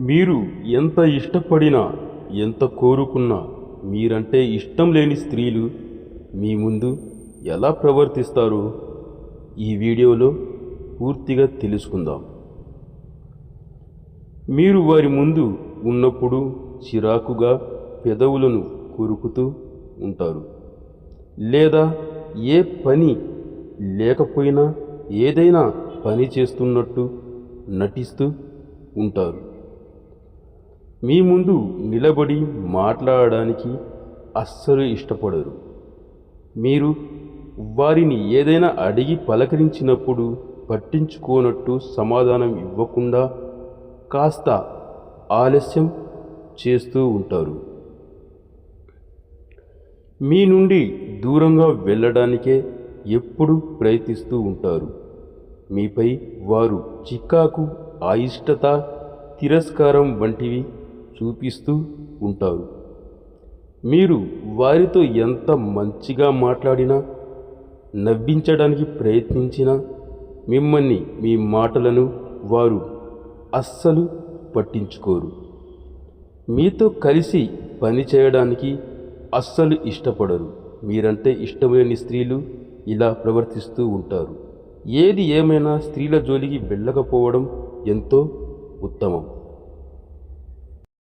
మీరు ఎంత ఇష్టపడినా ఎంత కోరుకున్నా మీరంటే ఇష్టం లేని స్త్రీలు మీ ముందు ఎలా ప్రవర్తిస్తారు? ఈ వీడియోలో పూర్తిగా తెలుసుకుందాం. మీరు వారి ముందు ఉన్నప్పుడు చిరాకుగా పెదవులను కొరుకుతూ ఉంటారు. లేదా ఏ పని లేకపోయినా ఏదైనా పని చేస్తున్నట్టు నటిస్తూ ఉంటారు. మీ ముందు నిలబడి మాట్లాడడానికి అస్సలు ఇష్టపడరు. మీరు వారిని ఏదైనా అడిగి పలకరించినప్పుడు పట్టించుకోనట్టు సమాధానం ఇవ్వకుండా కాస్త ఆలస్యం చేస్తూ ఉంటారు. మీ నుండి దూరంగా వెళ్ళడానికే ఎప్పుడు ప్రయత్నిస్తూ ఉంటారు. మీపై వారు చికాకు అయిష్టత తిరస్కారం వంటివి చూపిస్తూ ఉంటారు. మీరు వారితో ఎంత మంచిగా మాట్లాడినా నవ్వించడానికి ప్రయత్నించినా మిమ్మల్ని మీ మాటలను వారు అస్సలు పట్టించుకోరు. మీతో కలిసి పని చేయడానికి అస్సలు ఇష్టపడరు. మీరంటే ఇష్టమైన స్త్రీలు ఇలా ప్రవర్తిస్తూ ఉంటారు. ఏది ఏమైనా స్త్రీల జోలికి వెళ్ళకపోవడం ఎంతో ఉత్తమం.